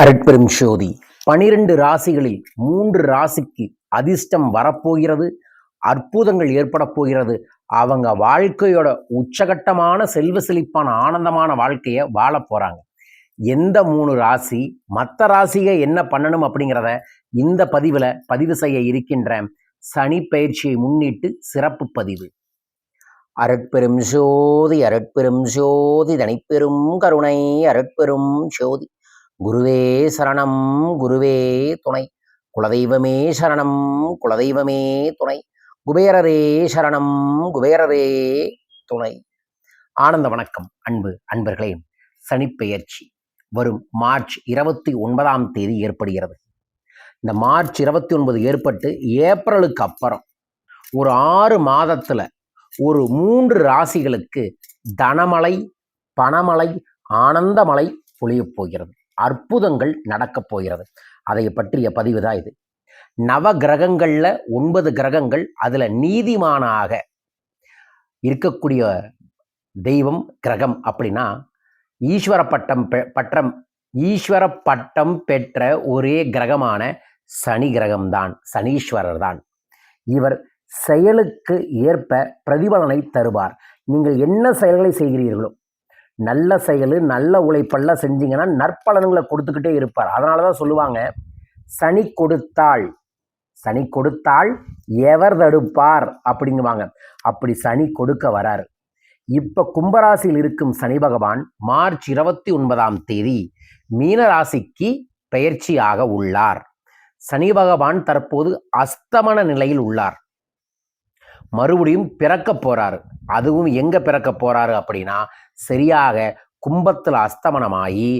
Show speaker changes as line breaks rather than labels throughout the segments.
அருட்பெரும் ஜோதி பனிரெண்டு ராசிகளில் மூன்று ராசிக்கு அதிர்ஷ்டம் வரப்போகிறது. அற்புதங்கள் ஏற்பட போகிறது. அவங்க வாழ்க்கையோட உச்சகட்டமான செல்வ செழிப்பான ஆனந்தமான வாழ்க்கையை வாழ போறாங்க. எந்த மூணு ராசி மற்ற ராசியை என்ன பண்ணணும் அப்படிங்கிறத இந்த பதிவில் பதிவு செய்ய இருக்கின்ற சனி பயிற்சியை முன்னிட்டு சிறப்பு பதிவு. அருட்பெரும் ஜோதி அருட்பெரும் ஜோதி தனிப்பெரும் கருணை அருட்பெரும் ஜோதி குருவே சரணம் குருவே துணை. குலதெய்வமே சரணம் குலதெய்வமே துணை. குபேரரே சரணம் குபேரரே துணை. ஆனந்த வணக்கம் அன்பு அன்பர்களே. சனிப்பெயர்ச்சி. வரும் மார்ச் இருபத்தி ஒன்பதாம் தேதி ஏற்படுகிறது. இந்த மார்ச் இருபத்தி ஒன்பது ஏற்பட்டு ஏப்ரலுக்கு அப்புறம் ஒரு ஆறு மாதத்தில் ஒரு மூன்று ராசிகளுக்கு தனமலை பணமலை ஆனந்தமலை பொழியப் போகிறது. அற்புதங்கள் நடக்கப் போகிறது. அதை பற்றிய பதிவு தான் இது. நவ கிரகங்களில் ஒன்பது கிரகங்கள் அதில் நீதிமானாக இருக்கக்கூடிய தெய்வம் கிரகம் அப்படின்னா ஈஸ்வர பட்டம் பெ- பட்டம் ஈஸ்வர பட்டம் பெற்ற ஒரே கிரகமான சனி கிரகம்தான் சனீஸ்வரர் தான். இவர் செயலுக்கு ஏற்ப பிரதிபலனை தருவார். நீங்கள் என்ன செயல்களை செய்கிறீர்களோ நல்ல செயல் நல்ல உழைப்பெல்லாம் செஞ்சீங்கன்னா நற்பலன்களை கொடுத்துக்கிட்டே இருப்பார். அதனால தான் சொல்லுவாங்க சனி கொடுத்தாள். சனி கொடுத்தால் எவர் தடுப்பார் அப்படிங்குவாங்க. அப்படி சனி கொடுக்க வராரு. இப்போ கும்பராசியில் இருக்கும் சனி பகவான் மார்ச் இருபத்தி ஒன்பதாம் தேதி மீன ராசிக்கு பெயர்ச்சியாக உள்ளார். சனி பகவான் தற்போது அஸ்தமன நிலையில் உள்ளார். மறுபடியும் பிறக்க போறாரு. அதுவும் எங்க பிறக்க போறாரு அப்படின்னா சரியாக கும்பத்துல அஸ்தமனமாகி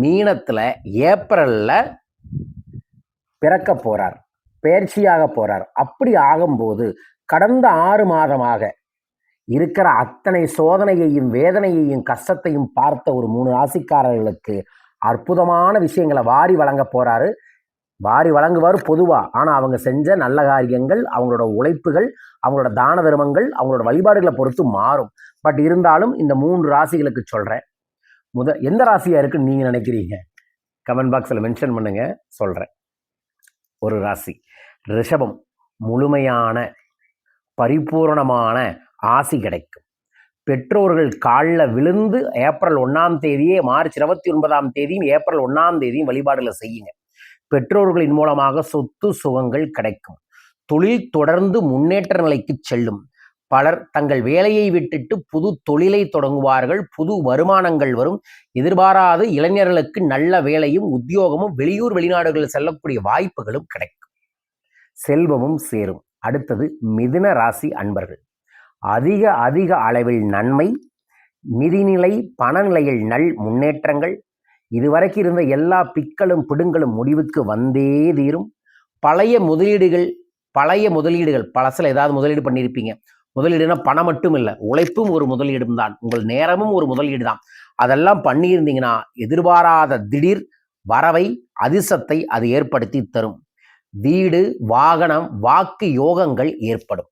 மீனத்துல ஏப்ரல்ல பிறக்க போறார். பயிற்சியாக போறார். அப்படி ஆகும்போது கடந்த ஆறு மாதமாக இருக்கிற அத்தனை சோதனையையும் வேதனையையும் கஷ்டத்தையும் பார்த்த ஒரு மூணு ராசிக்காரர்களுக்கு அற்புதமான விஷயங்களை வாரி வழங்க போறாரு. வாரி வழங்குவார் பொதுவாக ஆனால் அவங்க செஞ்ச நல்ல காரியங்கள் அவங்களோட உழைப்புகள் அவங்களோட தான தர்மங்கள் அவங்களோட வழிபாடுகளை பொறுத்து மாறும். பட் இருந்தாலும் இந்த மூன்று ராசிகளுக்கு சொல்கிறேன் முத எந்த ராசியாக இருக்குன்னு நீங்கள் நினைக்கிறீங்க? கமெண்ட் பாக்ஸில் மென்ஷன் பண்ணுங்க சொல்கிறேன் ஒரு ராசி. ரிஷபம் முழுமையான பரிபூரணமான ஆசி கிடைக்கும். பெற்றோர்கள் காலில் விழுந்து ஏப்ரல் ஒன்றாம் தேதியே மார்ச் இருபத்தி ஒன்பதாம் தேதியும் ஏப்ரல் ஒன்றாம் தேதியும் வழிபாடுகளை செய்யுங்க. பெற்றோர்களின் மூலமாக சொத்து சுகங்கள் கிடைக்கும். தொழில் தொடர்ந்து முன்னேற்ற நிலைக்கு செல்லும். பலர் தங்கள் வேலையை விட்டுட்டு புது தொழிலை தொடங்குவார்கள். புது வருமானங்கள் வரும். எதிர்பாராத இளைஞர்களுக்கு நல்ல வேலையும் உத்தியோகமும் வெளியூர் வெளிநாடுகளில் செல்லக்கூடிய வாய்ப்புகளும் கிடைக்கும். செல்வமும் சேரும். அடுத்தது மிதுன ராசி அன்பர்கள். அதிக அதிக அளவில் நன்மை நிதிநிலை பணநிலையில் நல் முன்னேற்றங்கள் இதுவரைக்கும் இருந்த எல்லா பிக்களும் பிடுங்களும் முடிவுக்கு வந்தே தீரும். பழைய முதலீடுகள் பழைய முதலீடுகள் பழசில் ஏதாவது முதலீடு பண்ணியிருப்பீங்க. முதலீடுனா பணம் மட்டும் இல்லை உழைப்பும் ஒரு முதலீடும் தான். உங்கள் நேரமும் ஒரு முதலீடு தான். அதெல்லாம் பண்ணியிருந்தீங்கன்னா எதிர்பாராத திடீர் வரவை அதிர்ஷ்டத்தை அது ஏற்படுத்தி தரும். வீடு வாகனம் வாக்கு யோகங்கள் ஏற்படும்.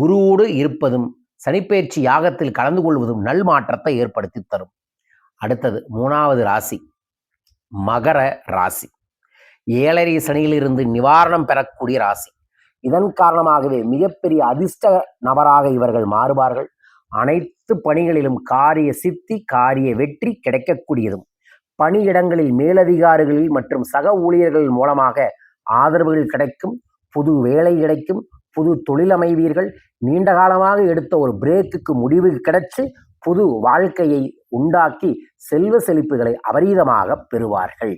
குருவோடு இருப்பதும் சனிப்பெயர்ச்சி யாகத்தில் கலந்து கொள்வதும் நல் மாற்றத்தை ஏற்படுத்தி தரும். அடுத்தது மூணாவது ராசி மகர ராசி. ஏழரை சனியிலிருந்து நிவாரணம் பெறக்கூடிய ராசி. இதன் காரணமாகவே மிகப்பெரிய அதிர்ஷ்ட நபராக இவர்கள் மாறுவார்கள். அனைத்து பணிகளிலும் காரிய சித்தி காரிய வெற்றி கிடைக்கக்கூடியதும் பணியிடங்களில் மேலதிகாரிகளில் மற்றும் சக ஊழியர்கள் மூலமாக ஆதரவுகள் கிடைக்கும் புது வேலை கிடைக்கும் புது தொழில் அமைவீர்கள். நீண்ட காலமாக எடுத்த ஒரு பிரேக்குக்கு முடிவு கிடைச்சு புது வாழ்க்கையை உண்டாக்கி செல்வ செழிப்புகளை அபரீதமாக பெறுவார்கள்.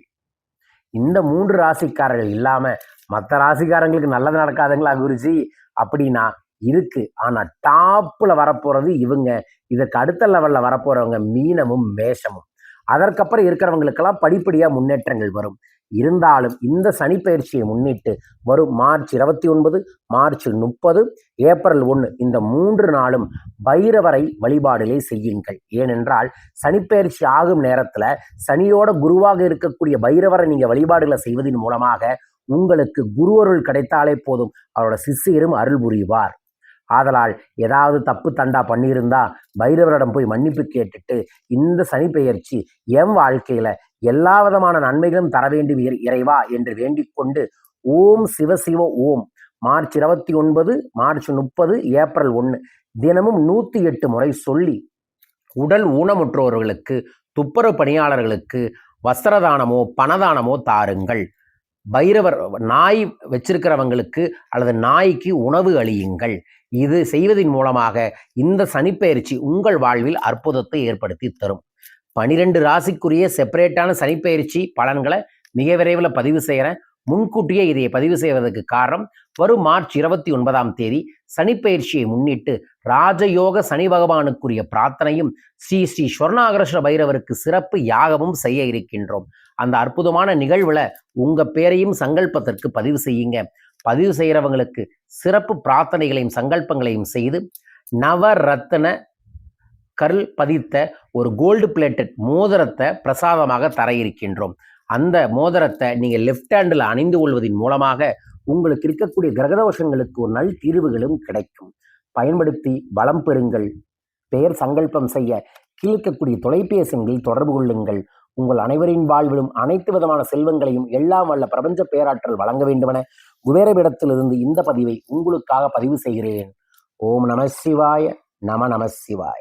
இந்த மூன்று ராசிக்காரர்கள் இல்லாம மற்ற ராசிக்காரங்களுக்கு நல்லது நடக்காதுங்களா குருஜி? அப்படின்னா இருக்கு. ஆனா டாப்ல வரப்போறது இவங்க. இதற்கு அடுத்த லெவல்ல வரப்போறவங்க மீனமும் மேஷமும். அதற்கப்புறம் இருக்கிறவங்களுக்கெல்லாம் படிப்படியா முன்னேற்றங்கள் வரும். இருந்தாலும் இந்த சனிப்பெயர்ச்சியை முன்னிட்டு வரும் மார்ச் இருபத்தி ஒன்பது மார்ச் முப்பது ஏப்ரல் ஒன்று இந்த மூன்று நாளும் பைரவரை வழிபாடுகளை செய்யுங்கள். ஏனென்றால் சனிப்பெயர்ச்சி ஆகும் நேரத்தில் சனியோட குருவாக இருக்கக்கூடிய பைரவரை நீங்கள் வழிபாடுகளை செய்வதன் மூலமாக உங்களுக்கு குருவருள் கிடைத்தாலே போதும். அவரோட சிஷ்யரும் அருள் புரிவார். ஆதலால் ஏதாவது தப்பு தண்டா பண்ணியிருந்தா பைரவரிடம் போய் மன்னிப்பு கேட்டுட்டு இந்த சனிப்பெயர்ச்சி என் வாழ்க்கையில எல்லா விதமான நன்மைகளும் தர வேண்டும் இறைவா என்று வேண்டிக்கொண்டு ஓம் சிவசிவ ஓம். மார்ச் இருபத்தி ஒன்பது மார்ச் முப்பது ஏப்ரல் ஒன்று தினமும் நூற்றி எட்டு முறை சொல்லி உடல் ஊனமுற்றோர்களுக்கு துப்புரவு பணியாளர்களுக்கு வஸ்திரதானமோ பணதானமோ தாருங்கள். பைரவர் நாய் வச்சிருக்கிறவங்களுக்கு அல்லது நாய்க்கு உணவு அளியுங்கள். இது செய்வதன் மூலமாக இந்த சனிப்பெயர்ச்சி உங்கள் வாழ்வில் அற்புதத்தை ஏற்படுத்தி தரும். பனிரெண்டு ராசிக்குரிய செப்பரேட்டான சனிப்பெயர்ச்சி பலன்களை மிக விரைவில் பதிவு செய்கிறேன் முன்கூட்டியே இதை பதிவு செய்வதற்கு காரணம் வரும் மார்ச் இருபத்தி ஒன்பதாம் தேதி சனிப்பெயர்ச்சியை முன்னிட்டு ராஜயோக சனி பகவானுக்குரிய பிரார்த்தனையும் ஸ்ரீ ஸ்ரீ ஸ்வர்ணாகர்ஷ்ண பைரவருக்கு சிறப்பு யாகமும் செய்ய இருக்கின்றோம். அந்த அற்புதமான நிகழ்வுல உங்க பேரையும் சங்கல்பத்திற்கு பதிவு செய்யுங்க. பதிவு செய்கிறவங்களுக்கு சிறப்பு பிரார்த்தனைகளையும் சங்கல்பங்களையும் செய்து நவரத்ன கல் பதித்த ஒரு கோல்டு பிளேட்டட் மோதிரத்தை பிரசாதமாக தர இருக்கின்றோம் அந்த மோதிரத்தை நீங்கள் லெஃப்ட் ஹேண்டில் அணிந்து கொள்வதன் மூலமாக உங்களுக்கு இருக்கக்கூடிய கிரகதோஷங்களுக்கு ஒரு நல் தீர்வுகளும் கிடைக்கும். பயன்படுத்தி வளம் பெறுங்கள். பெயர் சங்கல்பம் செய்ய கீழ்க்கக்கூடிய தொலைபேசிகளில் தொடர்பு கொள்ளுங்கள். உங்கள் அனைவரின் வாழ்விலும் அனைத்து விதமான செல்வங்களையும் எல்லாம் வல்ல பிரபஞ்ச பேராற்றல் வழங்க வேண்டுமென குபேரபிடத்திலிருந்து இந்த பதிவை உங்களுக்காக பதிவு செய்கிறேன். ஓம் நம சிவாய நம நம சிவாய.